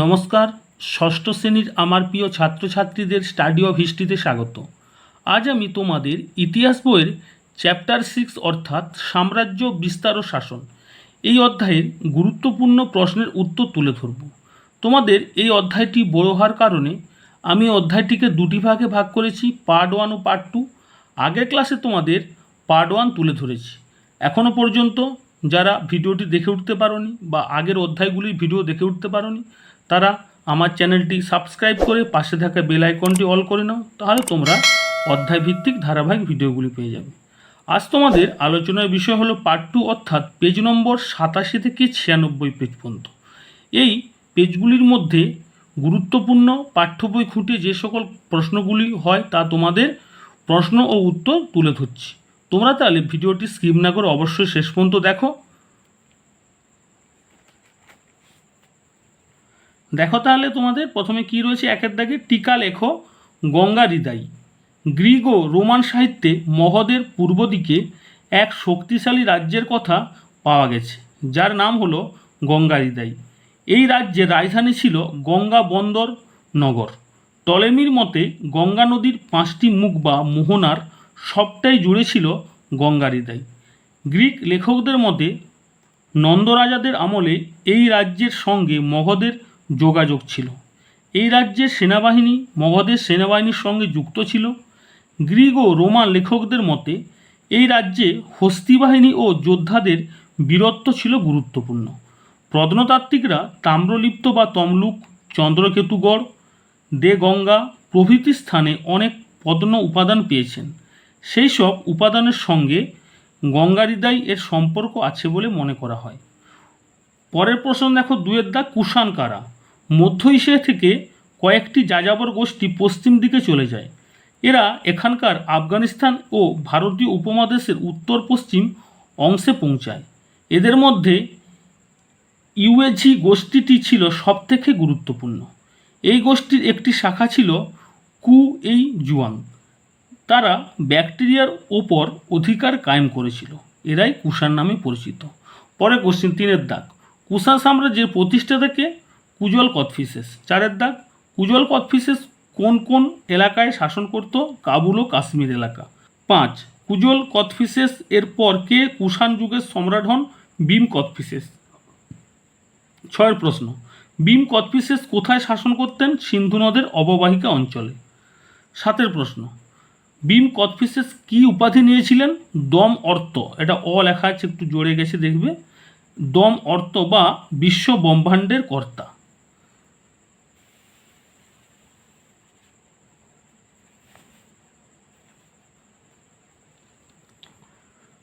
নমস্কার, ষষ্ঠ শ্রেণির আমার প্রিয় ছাত্রছাত্রীদের স্টাডি অফ হিস্ট্রিতে স্বাগত। আজ আমি তোমাদের ইতিহাস বইয়ের চ্যাপ্টার সিক্স অর্থাৎ সাম্রাজ্য বিস্তার ও শাসন এই অধ্যায়ের গুরুত্বপূর্ণ প্রশ্নের উত্তর তুলে ধরব। তোমাদের এই অধ্যায়টি বড় হওয়ার কারণে আমি অধ্যায়টিকে দুটি ভাগে ভাগ করেছি, পার্ট ওয়ান ও পার্ট টু। আগের ক্লাসে তোমাদের পার্ট ওয়ান তুলে ধরেছি। এখনও পর্যন্ত যারা ভিডিওটি দেখে উঠতে পারোনি বা আগের অধ্যায়গুলির ভিডিও দেখে উঠতে পারোনি তারা আমার চ্যানেলটি সাবস্ক্রাইব করে পাশে থাকা বেল আইকনটি অল করে নাও, তাহলে তোমরা অধ্যায় ভিত্তিক ধারাবাহিক ভিডিওগুলি পেয়ে যাবে। আজ তোমাদের আলোচনার বিষয় হলো পার্ট টু অর্থাৎ পেজ নম্বর সাতাশি থেকে ছিয়ানব্বই পেজ পর্যন্ত। এই পেজগুলির মধ্যে গুরুত্বপূর্ণ পাঠ্য বই খুঁটে যে সকল প্রশ্নগুলি হয় তা তোমাদের প্রশ্ন ও উত্তর তুলে ধরছি। তোমরা তাহলে ভিডিওটি স্কিপ না করে অবশ্যই শেষ পর্যন্ত দেখো। দেখো তাহলে তোমাদের প্রথমে কি রয়েছে একের দাগে টিকা লেখো, গঙ্গা হৃদয়। গ্রিক ও রোমান সাহিত্যে মহদের পূর্ব দিকে এক শক্তিশালী রাজ্যের কথা পাওয়া গেছে, যার নাম হলো গঙ্গা হৃদয়। এই রাজ্যের রাজধানী ছিল গঙ্গা বন্দর নগর। টলেমির মতে গঙ্গা নদীর পাঁচটি মুখ বা মোহনার সবটাই জুড়ে ছিল গঙ্গা হৃদয়। গ্রিক লেখকদের মতে নন্দরাজাদের আমলে এই রাজ্যের সঙ্গে মগধের যোগাযোগ ছিল। এই রাজ্যের সেনাবাহিনী, মগধের সেনাবাহিনীর সঙ্গে যুক্ত ছিল। গ্রিক ও রোমান লেখকদের মতে, এই রাজ্যে হস্তি বাহিনী ও যোদ্ধাদের বীরত্ব ছিল গুরুত্বপূর্ণ। প্রত্নতাত্ত্বিকরা তাম্রলিপ্ত বা তমলুক, চন্দ্রকেতুগড় দে গঙ্গা প্রভৃতি স্থানে অনেক পদ্ম উপাদান পেয়েছেন। সেই সব উপাদানের সঙ্গে গঙ্গারিদাই এর সম্পর্ক আছে বলে মনে করা হয়। পরের প্রশ্ন দেখো দুয়ের দা কুষাণ কারা? মধ্য এশিয়া থেকে কয়েকটি যাযাবর গোষ্ঠী পশ্চিম দিকে চলে যায়। এরা এখানকার আফগানিস্তান ও ভারতীয় উপমহাদেশের উত্তর পশ্চিম অংশে পৌঁছায়। এদের মধ্যে ইউএজি গোষ্ঠীটি ছিল সবথেকে গুরুত্বপূর্ণ। এই গোষ্ঠীর একটি শাখা ছিল কু এই জুয়াং তারা ব্যাকটেরিয়ার ওপর অধিকার কায়েম করেছিল। এরাই কুষাণ নামে পরিচিত। পরে কোশ্চিন তিনের দাগ। কুষাণ সাম্রাজ্যের প্রতিষ্ঠাতাকে কুজল কথফিসেস চারের দাগ কুজল কথফিসেস কোন কোন এলাকায় শাসন করত? কাবুল ও কাশ্মীর এলাকা। পাঁচ কুজল কথফিসেস এর পর কে কুষাণ যুগের সম্রাট হন? বিম কথফিসেস ছয়ের প্রশ্ন বিম কথফিসেস কোথায় শাসন করতেন? সিন্ধু নদের অববাহিকা অঞ্চলে। সাতের প্রশ্ন বিম কথফিসেস কি উপাধি নিয়েছিলেন? দম অর্থ এটা অ লেখা আছে, একটু জোরে গেছে দেখবে। দম অর্থ বা বিশ্ব ব্রহ্মাণ্ডের কর্তা।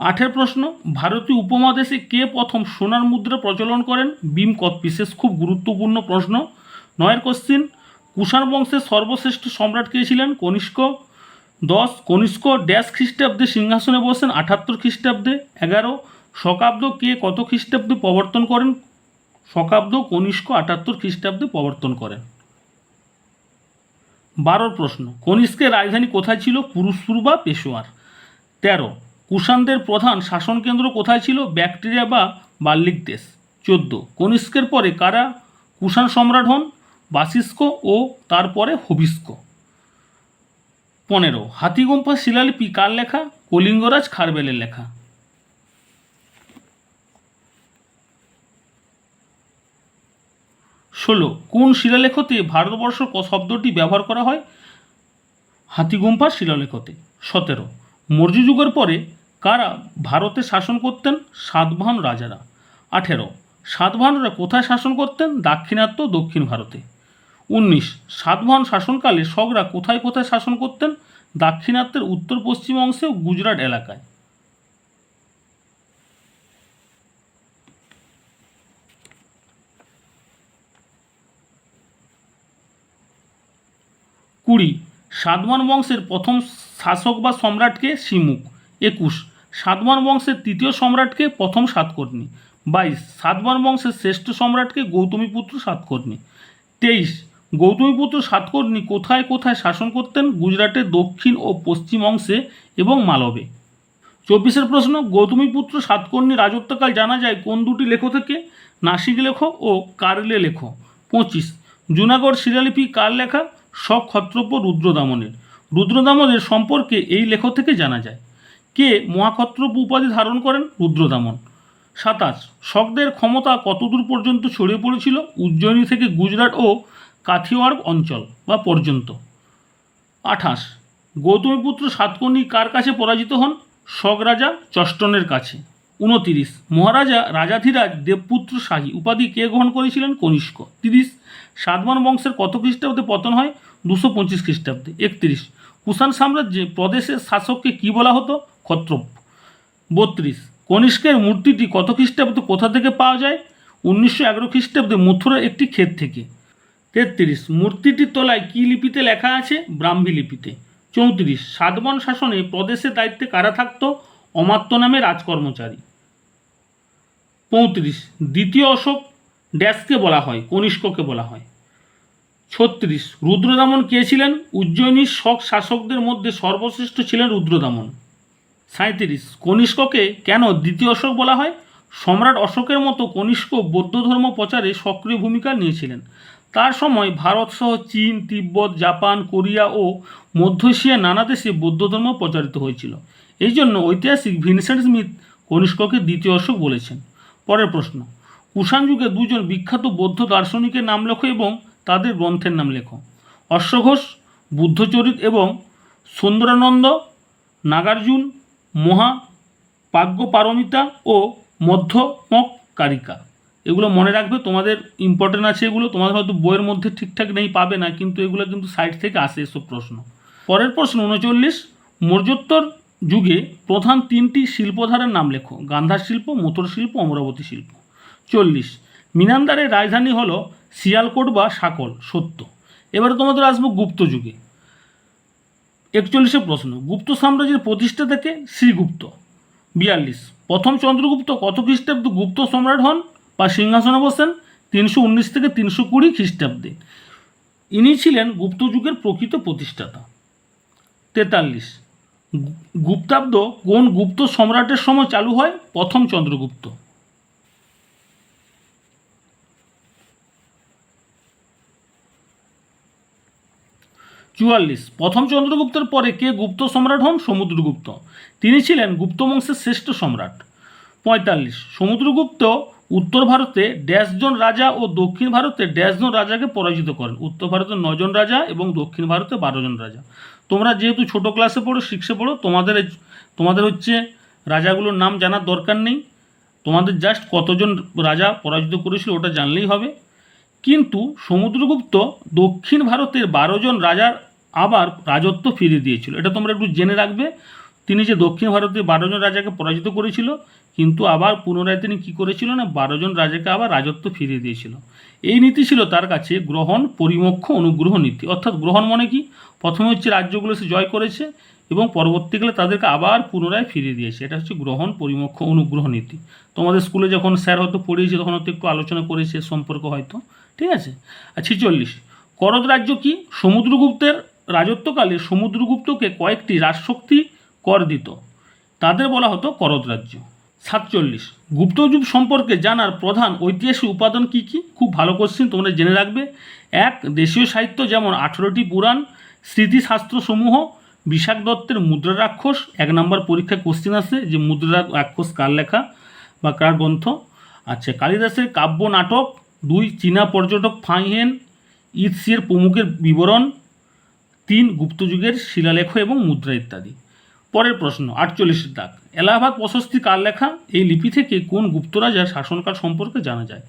আঠের প্রশ্ন, ভারতীয় উপমহাদেশে কে প্রথম সোনার মুদ্রা প্রচলন করেন? বিম কথফিসেস খুব গুরুত্বপূর্ণ প্রশ্ন। নয়ের কোশ্চিন কুষাণ বংশের সর্বশ্রেষ্ঠ সম্রাট কে ছিলেন? কনিষ্ক। দশ, কনিষ্ক ড্যাশ খ্রিস্টাব্দে সিংহাসনে বসেন আটাত্তর খ্রিস্টাব্দে। এগারো, শকাব্দ কে কত খ্রিস্টাব্দে প্রবর্তন করেন? শকাব্দ, কনিষ্ক আটাত্তর খ্রিস্টাব্দে প্রবর্তন করেন। বারোর প্রশ্ন, কনিষ্কের রাজধানী কোথায় ছিল? পুরুষপুর বা পেশোয়ার। তেরো কুষাণদের প্রধান শাসন কেন্দ্র কোথায় ছিল? ব্যাকটেরিয়া বা বাল্লিক দেশ। চোদ্দ। কনিষ্কের পরে কারা কুষাণ সম্রাট হন? বাসিস্ক ও তারপরে হবিস্ক। পনেরো। হাতিগুম্ফা শিলালিপি কার লেখা? কলিঙ্গরাজ খারবেলের লেখা। ষোলো। কোন শিলালেখতে ভারতবর্ষ ক- শব্দটি ব্যবহার করা হয়? হাতিগুম্ফার শিলালেখতে। সতেরো। মৌর্য যুগের পরে কারা ভারতে শাসন করতেন? সাতবাহন রাজারা। আঠেরো, সাতবাহনরা কোথায় শাসন করতেন? দাক্ষিণাত্য দক্ষিণ ভারতে। উনিশ, সাতবাহন শাসনকালে শকরা কোথায় কোথায় শাসন করতেন? দাক্ষিণাত্যের উত্তর পশ্চিম অংশে গুজরাট এলাকায়। কুড়ি, সাতবাহন বংশের প্রথম শাসক বা সম্রাটকে শিমুখ একুশ সাতবাহন বংশের তৃতীয় সম্রাটকে প্রথম সাতকর্ণী। বাইশ সাতবান বংশের শ্রেষ্ঠ সম্রাটকে গৌতমীপুত্র সাতকর্ণী। তেইশ গৌতমীপুত্র সাতকর্ণী কোথায় কোথায় শাসন করতেন? গুজরাটের দক্ষিণ ও পশ্চিম অংশে এবং মালবে। চব্বিশের প্রশ্ন গৌতমীপুত্র সাতকর্ণী রাজত্বকাল জানা যায় কোন দুটি লেখ থেকে? নাসিক লেখ ও কারলে লেখ। পঁচিশ, জুনাগড় শিলালিপি কার লেখা? শক ক্ষত্রপ রুদ্রদামনের। রুদ্রদামনের সম্পর্কে এই লেখ থেকে জানা যায়। কে মহাক্ষত্রপ উপাধি ধারণ করেন? রুদ্রদামন। সাতাশ শকদের ক্ষমতা কতদূর পর্যন্ত ছড়িয়ে পড়েছিল? উজ্জয়িনী থেকে গুজরাট ও কাথিওয়াড় অঞ্চল বা পর্যন্ত। আঠাশ গৌতমীপুত্র সাতকর্ণী কার কাছে পরাজিত হন? শক রাজা চষ্টনের কাছে। উনতিরিশ, মহারাজা রাজাধিরাজ দেবপুত্র শাহী উপাধি কে গ্রহণ করেছিলেন? কনিষ্ক। তিরিশ সাতবান বংশের কত খ্রিস্টাব্দে পতন হয়? দুশো পঁচিশ খ্রিস্টাব্দে। একত্রিশ, কুষাণ সাম্রাজ্যে প্রদেশের শাসককে কি বলা হতো? ক্ষত্রপ বত্রিশ, কনিষ্কের মূর্তিটি কত খ্রিস্টাব্দে কোথা থেকে পাওয়া যায়? উনিশশো এগারো খ্রিস্টাব্দে মথুরার একটি ক্ষেত থেকে। তেত্রিশ, মূর্তিটির তলায় কী লিপিতে লেখা আছে? ব্রাহ্মী লিপিতে। চৌত্রিশ, সাতবন শাসনে প্রদেশের দায়িত্বে কারা থাকত? অমাত্য নামে রাজকর্মচারী। পঁয়ত্রিশ, দ্বিতীয় অশোক ড্যাশকে বলা হয়, কনিষ্ককে বলা হয়। ছত্রিশ, রুদ্রদামন কে ছিলেন? উজ্জয়িনীর শক শাসকদের মধ্যে সর্বশ্রেষ্ঠ ছিলেন রুদ্রদামন। সাঁত্রিশ কনিষ্ককে কেন দ্বিতীয় অশোক বলা হয়? সম্রাট অশোকের মতো কনিষ্ক বৌদ্ধ ধর্ম প্রচারে সক্রিয় ভূমিকা নিয়েছিলেন। তার সময় ভারতসহ চীন, তিব্বত, জাপান, কোরিয়া ও মধ্য এশিয়ার নানা দেশে বৌদ্ধ ধর্ম প্রচারিত হয়েছিল। এই জন্য ঐতিহাসিক ভিনসেন্ট স্মিথ কনিষ্ককে দ্বিতীয় অশোক বলেছেন। পরের প্রশ্ন, কুষাণ যুগে দুজন বিখ্যাত বৌদ্ধ দার্শনিকের নাম লেখো এবং তাদের গ্রন্থের নাম লেখো। অশ্বঘোষ, বুদ্ধচরিত এবং সুন্দরানন্দ, নাগার্জুন মহা পাগ্যপারমিতা ও মধ্যমক কারিকা এগুলো মনে রাখবে, তোমাদের ইম্পর্টেন্ট আছে এগুলো, তোমাদের হয়তো বইয়ের মধ্যে ঠিকঠাক নেই, পাবে না, কিন্তু এগুলো কিন্তু সাইড থেকে আসে এসব প্রশ্ন। পরের প্রশ্ন, উনচল্লিশ মৌর্যোত্তর যুগে প্রধান তিনটি শিল্পধারার নাম লেখো, গান্ধার শিল্প, মথুর শিল্প, অমরাবতী শিল্প। চল্লিশ, মিনান্দারের রাজধানী হলো শিয়ালকোট বা সাকল, সত্য। এবারে তোমাদের আসব গুপ্ত যুগে। একচল্লিশে প্রশ্ন, গুপ্ত সাম্রাজ্যের প্রতিষ্ঠা থেকে শ্রীগুপ্ত। বিয়াল্লিশ, প্রথম চন্দ্রগুপ্ত কত খ্রিস্টাব্দে গুপ্ত সম্রাট হন বা সিংহাসনে বসেন? তিনশো উনিশ থেকে তিনশো কুড়ি খ্রিস্টাব্দে। ইনি ছিলেন গুপ্ত যুগের প্রকৃত প্রতিষ্ঠাতা। তেতাল্লিশ গুপ্তাব্দ কোন গুপ্ত সম্রাটের সময় চালু হয়? প্রথম চন্দ্রগুপ্ত। চুয়াল্লিশ। প্রথম চন্দ্রগুপ্তের পরে কে গুপ্ত সম্রাট হন? সমুদ্রগুপ্ত। তিনি ছিলেন গুপ্ত বংশের শ্রেষ্ঠ সম্রাট। পঁয়তাল্লিশ। সমুদ্রগুপ্ত উত্তর ভারতে ড্যাশজন রাজা ও দক্ষিণ ভারতে ড্যাশজন রাজাকে পরাজিত করেন। উত্তর ভারতে নজন রাজা এবং দক্ষিণ ভারতে বারোজন রাজা। তোমরা যেহেতু ছোট ক্লাসে পড়ো সিক্সে পড়ো, তোমাদের তোমাদের হচ্ছে রাজাগুলোর নাম জানার দরকার নেই। তোমাদের জাস্ট কতজন রাজা পরাজিত করেছিল ওটা জানলেই হবে। কিন্তু সমুদ্রগুপ্ত দক্ষিণ ভারতের বারো জন রাজার আবার রাজত্ব ফিরিয়ে দিয়েছিল। এটা তোমরা একটু জেনে রাখবে। তিনি যে দক্ষিণ ভারতের বারো জন রাজাকে পরাজিত করেছিল, কিন্তু আবার পুনরায় তিনি কী করেছিল না বারো জন রাজাকে আবার রাজত্ব ফিরিয়ে দিয়েছিল। এই নীতি ছিল তার কাছে গ্রহণ পরিমক্ষ অনুগ্রহ নীতি। অর্থাৎ গ্রহণ মানে কি? প্রথমে হচ্ছে রাজ্যগুলো সে জয় করেছে এবং পরবর্তীকালে তাদেরকে আবার পুনরায় ফিরিয়ে দিয়েছে। এটা হচ্ছে গ্রহণ পরিমক্ষ অনুগ্রহ নীতি। তোমাদের স্কুলে যখন স্যার হয়তো পড়িয়েছে, তখন হয়তো একটু আলোচনা করেছে সম্পর্ক হয়তো। ঠিক আছে? আর ছেচল্লিশ। করদ রাজ্য কি? সমুদ্রগুপ্তের রাজত্বকালে সমুদ্রগুপ্তকে কয়েকটি রাজশক্তি কর দিত। তাদের বলা হতো করদ রাজ্য। সাতচল্লিশ। গুপ্তযুগ সম্পর্কে জানার প্রধান ঐতিহাসিক উপাদান কি কি? খুব ভালো কোশ্চিন তোমরা জেনে রাখবে। এক, দেশীয় সাহিত্য যেমন আঠেরোটি পুরাণ, স্মৃতিশাস্ত্রসমূহ, বিশাখ দত্তের মুদ্রা রাক্ষস, এক নম্বর পরীক্ষায় কোশ্চিন আসে যে মুদ্রা রাক্ষস কার লেখা বা কার গ্রন্থ? আচ্ছা কালিদাসের কাব্য নাটক দুই চীনা পর্যটক ফাইহেন ইৎসির প্রমুখের বিবরণ, তিন গুপ্তযুগের শিলালেখ এবং মুদ্রা ইত্যাদি। পরের প্রশ্ন আটচল্লিশের দাগ, এলাহাবাদ প্রশস্তি কার লেখা? এই লিপি থেকে কোন গুপ্ত রাজার শাসনকাল সম্পর্কে জানা যায়?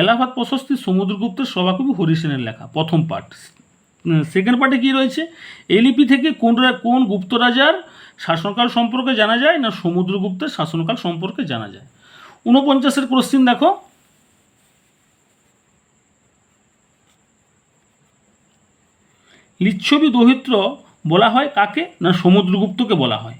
এলাহাবাদ প্রশস্তি সমুদ্রগুপ্তের সভাকবি হরিসেনের লেখা, প্রথম পার্ট সেকেন্ড পার্টে কী রয়েছে? এই লিপি থেকে কোন কোন গুপ্ত রাজার শাসনকাল সম্পর্কে জানা যায় না সমুদ্রগুপ্তের শাসনকাল সম্পর্কে জানা যায়? ঊনপঞ্চাশের কোশ্চিন দেখো। লিচ্ছবি দৌহিত্র বলা হয় কাকে না সমুদ্রগুপ্তকে বলা হয়?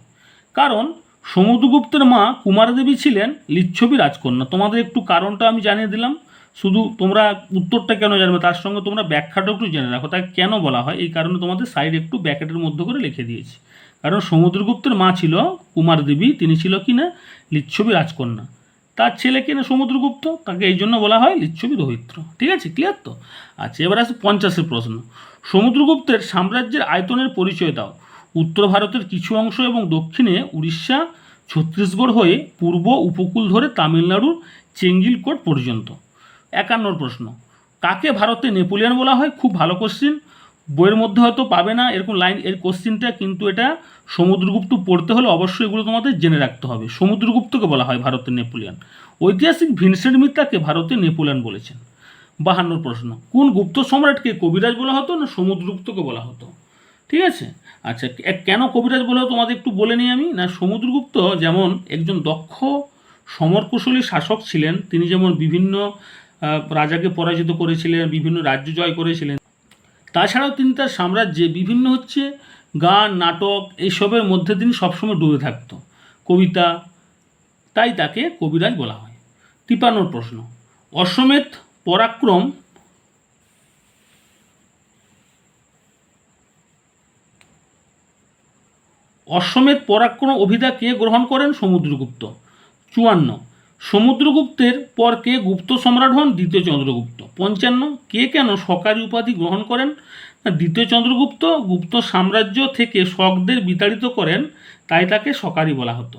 কারণ সমুদ্রগুপ্তের মা কুমারদেবী ছিলেন লিচ্ছবি রাজকন্যা। তোমাদের একটু কারণটা আমি জানিয়ে দিলাম। শুধু তোমরা উত্তরটা কেন জানবে? তার সঙ্গে তোমরা ব্যাখ্যাটাও একটু জেনে রাখো। তাকে কেন বলা হয়? এই কারণে তোমাদের সাইড একটু ব্যাকেটের মধ্যে করে লিখে দিয়েছি। কারণ সমুদ্রগুপ্তের মা ছিল কুমারদেবী, তিনি ছিল কি না লিচ্ছবি রাজকন্যা। তার ছেলে কে না সমুদ্রগুপ্ত? তাকে এই জন্য বলা হয় লিচ্ছবি রৌহিত্র। ঠিক আছে? ক্লিয়ার তো? আচ্ছা এবার আসে পঞ্চাশের প্রশ্ন। সমুদ্রগুপ্তের সাম্রাজ্যের আয়তনের পরিচয় দাও। উত্তর ভারতের কিছু অংশ এবং দক্ষিণে উড়িষ্যা, ছত্তিশগড় হয়ে পূর্ব উপকূল ধরে তামিলনাড়ুর চেঙ্গিলকোট পর্যন্ত। একান্নর প্রশ্ন। কাকে ভারতে নেপোলিয়ান বলা হয়? খুব ভালো কোশ্চিন বইয়ের মধ্যে হয়তো পাবে না, এরকম লাইন এর কোশ্চিনটা কিন্তু এটা সমুদ্রগুপ্ত পড়তে হলে অবশ্যই এগুলো তোমাদের জেনে রাখতে হবে। সমুদ্রগুপ্তকে বলা হয় ভারতের নেপোলিয়ান। ঐতিহাসিক ভিনসেন্ট মিত্রাকে ভারতে নেপোলিয়ান বলেছেন। বাহান্নর প্রশ্ন, কোন গুপ্ত সম্রাটকে কবিরাজ বলা হতো না সমুদ্রগুপ্তকে বলা হতো? ঠিক আছে? আচ্ছা কেন কবিরাজ বলে তোমাদের একটু বলে নিই আমি। না, সমুদ্রগুপ্ত যেমন একজন দক্ষ, সমরকুশলী শাসক ছিলেন, তিনি যেমন বিভিন্ন রাজাকে পরাজিত করেছিলেন, বিভিন্ন রাজ্য জয় করেছিলেন তাছাড়াও তিনি তার সাম্রাজ্যে বিভিন্ন হচ্ছে গান, নাটক এইসবের মধ্যে তিনি সবসময় ডুবে থাকতো। কবিতা, তাই তাকে কবিরাজ বলা হয়। তিপান্নর প্রশ্ন, অশ্বমেধ পরাক্রম অশ্বমেধ পরাক্রম অভিধা কে গ্রহণ করেন সমুদ্রগুপ্ত। চুয়ান্ন সমুদ্রগুপ্তের পর কে গুপ্ত সম্রাট হন? দ্বিতীয় চন্দ্রগুপ্ত। পঞ্চান্ন, কে কেন সকারী উপাধি গ্রহণ করেন? দ্বিতীয় চন্দ্রগুপ্ত গুপ্ত সাম্রাজ্য থেকে শকদের বিতাড়িত করেন, তাই তাকে সকারী বলা হতো।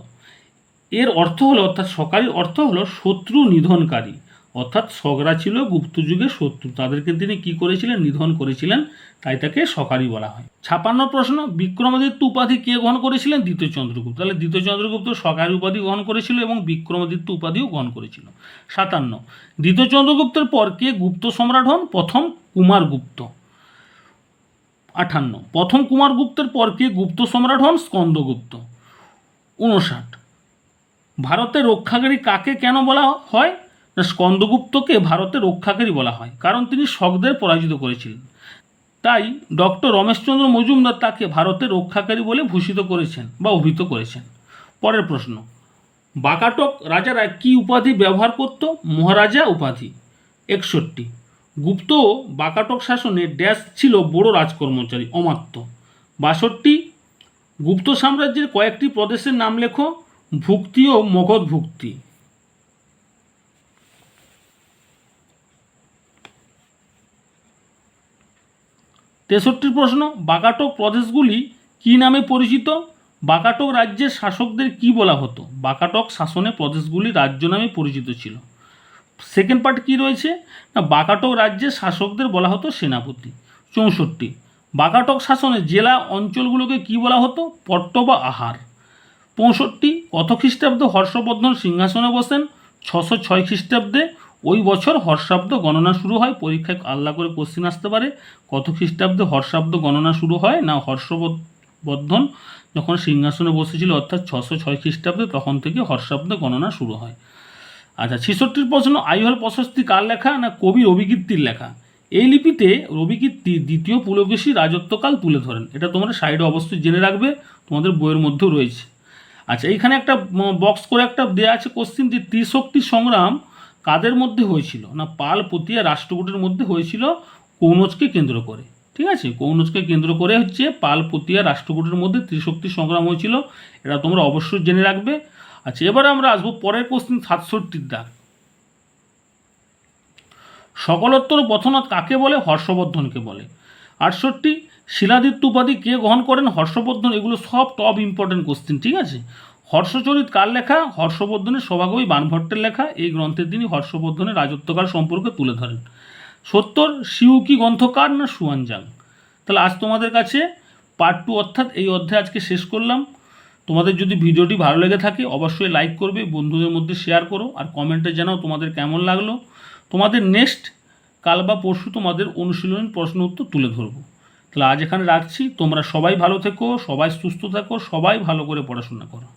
এর অর্থ হলো, অর্থাৎ সকারীর অর্থ হলো শত্রু নিধনকারী। অর্থাৎ শকরা ছিল গুপ্ত যুগের শত্রু। তাদেরকে তিনি কি করেছিলেন? নিধন করেছিলেন। তাই তাকে সকারী বলা হয়। ছাপান্ন প্রশ্ন, বিক্রমাদিত্য উপাধি কে গ্রহণ করেছিলেন? দ্বিতীয় চন্দ্রগুপ্ত তাহলে দ্বিতীয় চন্দ্রগুপ্ত সকারী উপাধি গ্রহণ করেছিল এবং বিক্রমাদিত্য উপাধিও গ্রহণ করেছিল। সাতান্ন। দ্বিতীয় চন্দ্রগুপ্তের পর কে গুপ্ত সম্রাট হন? প্রথম কুমারগুপ্ত। আঠান্ন। প্রথম কুমারগুপ্তের পর কে গুপ্ত সম্রাট হন? স্কন্দগুপ্ত। উনষাট ভারতের রক্ষাকারী কাকে কেন বলা হয়? স্কন্দগুপ্তকে ভারতের রক্ষাকারী বলা হয়, কারণ তিনি শকদের পরাজিত করেছিলেন। তাই ডক্টর রমেশচন্দ্র মজুমদার তাকে ভারতের রক্ষাকারী বলে ভূষিত করেছেন বা অভিহিত করেছেন। পরের প্রশ্ন, বাকাটক রাজারা কি উপাধি ব্যবহার করত? মহারাজা উপাধি, একষট্টি। গুপ্ত বাকাটক শাসনে ড্যাশ ছিল বড় রাজকর্মচারী, অমাত্য। বাষট্টি, গুপ্ত সাম্রাজ্যের কয়েকটি প্রদেশের নাম লেখো, ভুক্তি ও মগধ ভুক্তি। তেষট্টির প্রশ্ন, বাকাটক প্রদেশগুলি কি নামে পরিচিত? বাকাটক রাজ্যের শাসকদের কি বলা হতো? বাকাটক শাসনে প্রদেশগুলি রাজ্য নামে পরিচিত ছিল। সেকেন্ড পার্ট কি রয়েছে? না, বাকাটক রাজ্যের শাসকদের বলা হতো সেনাপতি। চৌষট্টি, বাকাটক শাসনে জেলা অঞ্চলগুলোকে কি বলা হতো? পট্ট বা আহার। পঁয়ষট্টি, কত খ্রিস্টাব্দে হর্ষবর্ধন সিংহাসনে বসেন? ছশো ছয় খ্রিস্টাব্দে ওই বছর হর্ষাব্দ গণনা শুরু হয়, পরীক্ষায় আল্লাহ করে কোশ্চিন আসতে পারে। কত খ্রিস্টাব্দে হর্ষাব্দ গণনা শুরু হয় না হর্ষবর্ধন যখন সিংহাসনে বসেছিল অর্থাৎ ছশো ছয় খ্রিস্টাব্দে, তখন থেকে হর্ষাব্দ গণনা শুরু হয়। আচ্ছা ছেষট্টির প্রশ্ন, আইহল প্রশস্তি কার লেখা না কবি রবিকীর্তির লেখা? এই লিপিতে রবিকীর্তি দ্বিতীয় পুলকেশী রাজত্বকাল তুলে ধরেন। এটা তোমরা সাইডে অবশ্যই জেনে রাখবে, তোমাদের বইয়ের মধ্যেও রয়েছে। আচ্ছা এইখানে একটা বক্স করে একটা দেয়া আছে কোশ্চিন যে ত্রিশক্তি সংগ্রাম কাদের মধ্যে হয়েছিল? না পাল পতিয়া রাষ্ট্রকূটের মধ্যে হয়েছিল কৌনজকে কেন্দ্র করে। ঠিক আছে? কৌনজকে কেন্দ্র করে হচ্ছে পাল পতিয়া রাষ্ট্রকূটের মধ্যে ত্রিশক্তি সংগ্রাম হয়েছিল। এটা তোমরা অবশ্যই জেনে রাখবে। আচ্ছা এবারে আমরা আসব পরের কোশ্চিন সাতষট্টির দাগ। সকলোত্তর পথনাথ কাকে বলে? হর্ষবর্ধনকে বলে। আটষট্টি, শিলাদিত্য উপাধি কে গ্রহণ করেন? হর্ষবর্ধন, এগুলো সব টপ ইম্পর্টেন্ট কোশ্চিন ঠিক আছে? হর্ষচরিত কার লেখা? হর্ষবর্ধনের সভাকবি বানভট্টের লেখা। এই গ্রন্থে তিনি হর্ষবর্ধনের রাজত্বকাল সম্পর্কে তুলে ধরেন। সত্তর শিউকি গ্রন্থকার না সুয়ানজাং তাহলে আজ তোমাদের কাছে পার্ট টু অর্থাৎ এই অধ্যায় আজকে শেষ করলাম। তোমাদের যদি ভিডিওটি ভালো লেগে থাকে, অবশ্যই লাইক করবে, বন্ধুদের মধ্যে শেয়ার করো, আর কমেন্টে জানাও তোমাদের কেমন লাগল। তোমাদের নেক্সট কাল বা পরশু তোমাদের অনুশীলনী, প্রশ্ন উত্তর তুলে ধরবো। তাহলে আজ এখানে রাখছি। তোমরা সবাই ভালো থেকো, সবাই সুস্থ থাকো, সবাই ভালো করে পড়াশোনা করো।